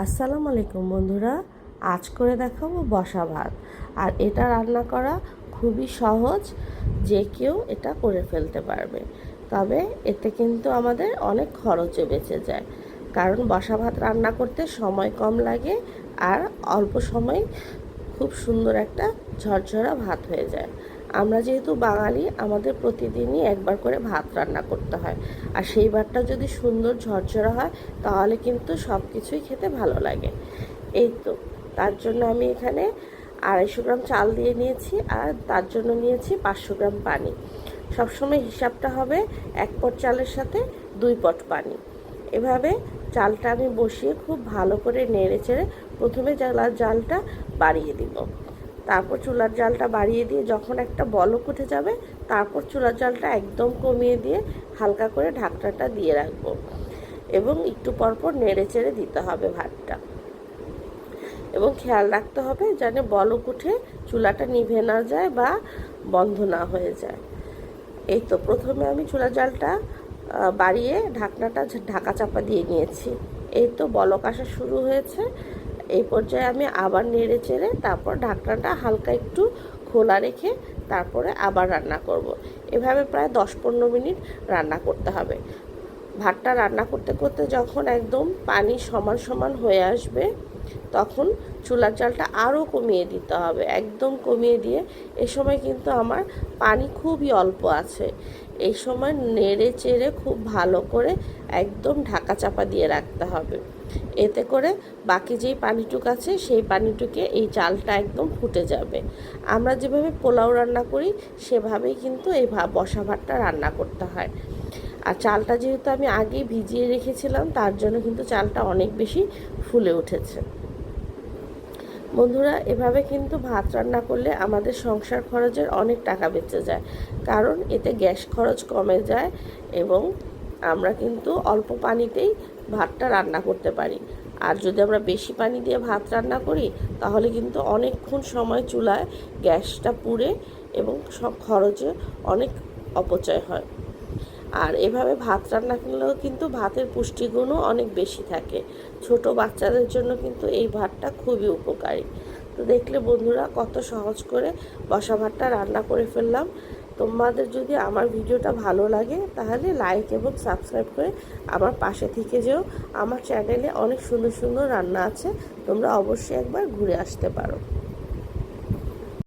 আসসালামু আলাইকুম বন্ধুরা। আজ করে দেখাবো বসা ভাত। আর এটা রান্না করা খুবই সহজ, যে কেউ এটা করে ফেলতে পারবে। তবে এতে কিন্তু আমাদের অনেক খরচে বেঁচে যায়। কারণ বসা ভাত রান্না করতে সময় কম লাগে আর অল্প সময় খুব সুন্দর একটা ঝরঝরা ভাত হয়ে যায়। আমরা যেহেতু বাঙালি, আমাদের প্রতিদিনই একবার করে ভাত রান্না করতে হয়। আর সেই ভাতটা যদি সুন্দর ঝরঝরা হয়, তাহলে কিন্তু সব কিছুই খেতে ভালো লাগে। এই তো, তার জন্য আমি এখানে আড়াইশো গ্রাম চাল দিয়ে নিয়েছি আর তার জন্য নিয়েছি পাঁচশো গ্রাম পানি। সবসময় হিসাবটা হবে এক পট চালের সাথে দুই পট পানি। এভাবে চালটা আমি বসিয়ে খুব ভালো করে নেড়ে চেড়ে প্রথমে জালার জালটা বাড়িয়ে দিব। তারপর চুলার জালটা বাড়িয়ে দিয়ে যখন একটা বলক উঠে যাবে, তারপর চুলার জালটা একদম কমিয়ে দিয়ে হালকা করে ঢাকনাটা দিয়ে রাখব এবং একটু পরপর নেড়ে চেড়ে দিতে হবে ভাতটা। এবং খেয়াল রাখতে হবে যেন বলক উঠে চুলাটা নিভে না যায় বা বন্ধ না হয়ে যায়। এই তো প্রথমে আমি চুলার জালটা বাড়িয়ে ঢাকনাটা ঢাকা চাপা দিয়ে নিয়েছি। এই তো বলক আসা শুরু হয়েছে। এই পর্যায়ে আমি আবার নেড়ে চেড়ে তারপর ঢাকনাটা হালকা একটু খোলা রেখে তারপরে আবার রান্না করব। এভাবে প্রায় দশ পনেরো মিনিট রান্না করতে হবে ভাতটা রান্না করতে করতে যখন একদম পানি সমান সমান হয়ে আসবে, তখন চুলার চালটা আরও কমিয়ে দিতে হবে। একদম কমিয়ে দিয়ে এ সময় কিন্তু আমার পানি খুবই অল্প আছে। এই সময় নেড়ে চেড়ে খুব ভালো করে একদম ঢাকা চাপা দিয়ে রাখতে হবে। এতে করে বাকি যেই পানিটুক আছে, সেই পানিটুকে এই চালটা একদম ফুটে যাবে। আমরা যেভাবে পোলাও রান্না করি, সেভাবেই কিন্তু এই বসা ভাতটা রান্না করতে হয়। আর চালটা যেহেতু আমি আগেই ভিজিয়ে রেখেছিলাম, তার জন্য কিন্তু চালটা অনেক বেশি ফুলে উঠেছে। বন্ধুরা, এভাবে কিন্তু ভাত রান্না করলে আমাদের সংসার খরচের অনেক টাকা বেঁচে যায়। কারণ এতে গ্যাস খরচ কমে যায় এবং আমরা কিন্তু অল্প পানিতেই ভাতটা রান্না করতে পারি। আর যদি আমরা বেশি পানি দিয়ে ভাত রান্না করি, তাহলে কিন্তু অনেকক্ষণ সময় চুলায় গ্যাসটা পুড়ে এবং সব খরচে অনেক অপচয় হয়। আর এভাবে ভাত রান্না করলেও কিন্তু ভাতের পুষ্টিগুণও অনেক বেশি থাকে। ছোট বাচ্চাদের জন্য কিন্তু এই ভাতটা খুবই উপকারী। তো দেখলে বন্ধুরা কত সহজ করে বসা ভাতটা রান্না করে ফেললাম। তোমাদের যদি আমার ভিডিওটা ভালো লাগে, তাহলে লাইক এবং সাবস্ক্রাইব করে আমার পাশে থেকে যেও। আমার চ্যানেলে অনেক সুন্দর সুন্দর রান্না আছে, তোমরা অবশ্যই একবার ঘুরে আসতে পারো।